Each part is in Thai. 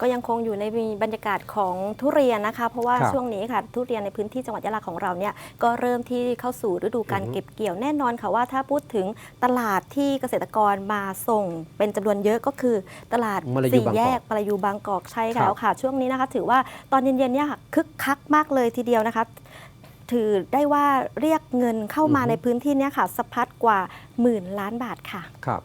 ก็ยังคงอยู่ในบรรยากาศของทุเรียนนะคะ เพราะว่าครับช่วงนี้ค่ะทุเรียนในพื้นที่จังหวัดยะลาของเราเนี่ยก็เริ่มที่เข้าสู่ฤดูการอือฮึเก็บเกี่ยวแน่นอนค่ะว่าถ้าพูดถึงตลาดที่เกษตรกรมาส่งเป็นจำนวนเยอะก็คือ ตลาดมลายูสี่บางกอกแยกปลายูบางกอกใช่ครับแล้วค่ะ ช่วงนี้นะคะ ถือว่าตอนเย็นๆเนี่ยค่ะคึกคักมากเลยทีเดียวนะคะถือได้ว่าเรียกเงินเข้ามาอือฮึในพื้นที่เนี้ค่ะสะพัดกว่าหมื่นล้านบาทค่ะครับ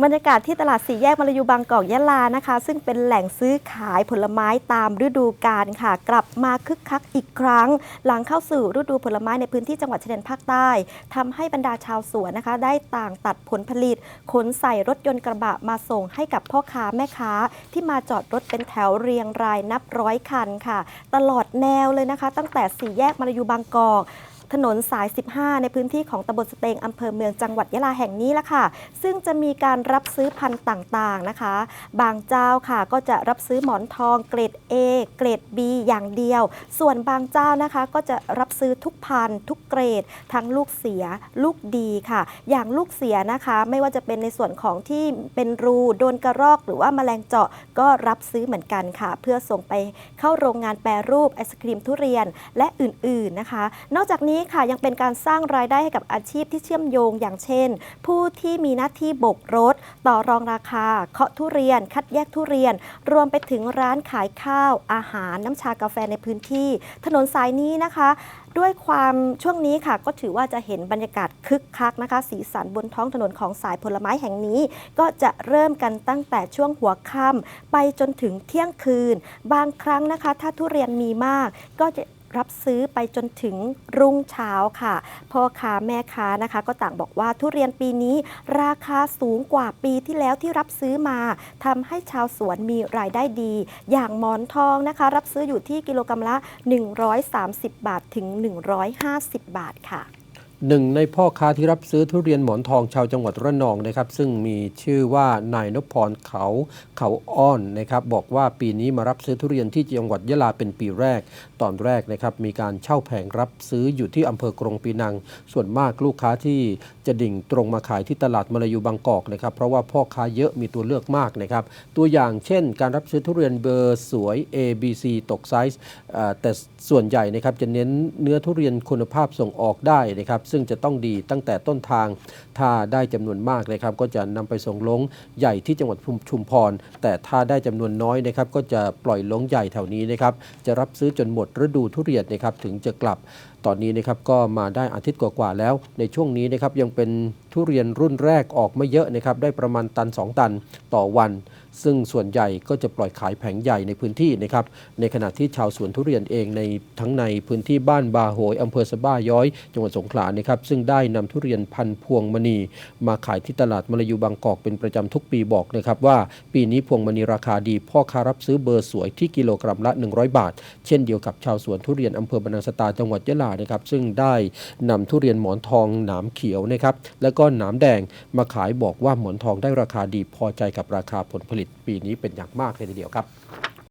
บรรยากาศที่ตลาดสี่แยกมลายูบางกอกยะลานะคะ ซึ่งเป็นแหล่งซื้อขายผลไม้ตามฤดูกาลค่ะ กลับมาคึกคักอีกครั้ง หลังเข้าสู่ฤดูผลไม้ในพื้นที่จังหวัดชายแดนภาคใต้ทำให้บรรดาชาวสวนนะคะ ได้ต่างตัดผลผลิต ขนใส่รถยนต์กระบะมาส่งให้กับพ่อค้าแม่ค้า ที่มาจอดรถเป็นแถวเรียงรายนับร้อยคันค่ะ ตลอดแนวเลยนะคะ ตั้งแต่สี่แยกมลายูบางกอก ถนนสาย 15 ในพื้นที่ของตำบลสเตงอำเภอเมืองจังหวัดยะลาแห่งนี้ละค่ะ ซึ่งจะมีการรับซื้อพันธุ์ต่างๆนะคะ บางเจ้าค่ะก็จะรับซื้อหมอนทองเกรด A เกรด B อย่างเดียว ส่วนบางเจ้านะคะก็จะรับซื้อทุกพันธุ์ทุกเกรด ทั้งลูกเสียลูกดีค่ะ อย่างลูกเสียนะคะไม่ว่าจะเป็นในส่วนของที่เป็นรูโดนกระรอก หรือว่าแมลงเจาะก็รับซื้อเหมือนกันค่ะ เพื่อส่งไปเข้าโรงงานแปรรูปไอศครีมทุเรียนและอื่นๆนะคะ นอกจากนี้ค่ะยังเป็นการสร้างรายได้ให้กับอาชีพที่เชื่อมโยงอย่างเช่น ผู้ที่มีหน้าที่บกรถ ต่อรองราคา เคาะทุเรียน คัดแยกทุเรียน รวมไปถึงร้านขายข้าว อาหาร น้ำชากาแฟในพื้นที่ ถนนสายนี้นะคะ ด้วยความช่วงนี้ค่ะ ก็ถือว่าจะเห็นบรรยากาศคึกคักนะคะ สีสันบนท้องถนนของสายผลไม้แห่งนี้ ก็จะเริ่มกันตั้งแต่ช่วงหัวค่ำไปจนถึงเที่ยงคืน บางครั้งนะคะ ถ้าทุเรียนมีมากก็จะ รับซื้อไปจนถึงรุ่งเช้าค่ะ พ่อค้าแม่ค้านะคะ ก็ต่างบอกว่าทุเรียนปีนี้ราคาสูงกว่าปีที่แล้วที่รับซื้อมาทำให้ชาวสวนมีรายได้ดี อย่างหมอนทองนะคะ รับซื้ออยู่ที่กิโลกรัมละ 130 บาทถึง 150 บาทค่ะ หนึ่งในพ่อค้าที่รับซื้อทุเรียนหมอนทองชาวจังหวัดระนองนะครับ ซึ่งมีชื่อว่านายนพพรเขาเขาอ้อนนะครับบอกว่าปีนี้มารับซื้อทุเรียนที่จังหวัดยะลาเป็นปีแรก ตอนแรกนะครับมีการเช่าแผงรับซื้ออยู่ที่อำเภอกรงปีนัง ส่วนมากลูกค้าที่จะดิ่งตรงมาขายที่ตลาดมลายูบางกอกนะครับเพราะว่าพ่อค้าเยอะมีตัวเลือกมากนะครับตัวอย่างเช่น การรับซื้อทุเรียนเบอร์สวย A B C ตกไซส์แต่ส่วนใหญ่นะครับจะเน้นเนื้อทุเรียนคุณภาพส่งออกได้นะครับซึ่งจะต้องดีตั้งแต่ต้นทาง ถ้าได้จำนวนมากนะครับ ก็จะนำไปส่งลงใหญ่ที่จังหวัดชุมพร แต่ถ้าได้จำนวนน้อยนะครับ ก็จะปล่อยลงใหญ่แถวนี้นะครับ จะรับซื้อจนหมดฤดูทุเรียนนะครับ ถึงจะกลับตอนนี้นะครับก็มาได้อาทิตย์กว่าๆแล้ว ในช่วงนี้นะครับยังเป็นทุเรียนรุ่นแรกออกไม่เยอะนะครับ ได้ประมาณตัน 2 ตันต่อวัน ซึ่งส่วนใหญ่ก็จะปล่อยขายแผงใหญ่ในพื้นที่นะครับ ในขณะที่ชาวสวนทุเรียนเองในทั้งในพื้นที่บ้านบาโหยอำเภอสะบ้าย้อย จังหวัดสงขลานะครับซึ่งได้นำทุเรียนพันธุ์พวงมณี มาขายที่ตลาดมลายูบางกอกเป็นประจำทุกปีบอกนะครับว่าปีนี้พวงมณีราคาดีพ่อค้ารับซื้อเบอร์สวยที่กิโลกรัมละ 100 บาท เช่นเดียวกับชาวสวนทุเรียนอำเภอบรรนังสตาจังหวัดยะลานะครับซึ่งได้นำทุเรียนหมอนทองหนามเขียวนะครับแล้วก็หนามแดงมาขายบอกว่าหมอนทองได้ราคาดีพอใจกับราคาผลผลิตปีนี้เป็นอย่างมากเลยทีเดียวครับ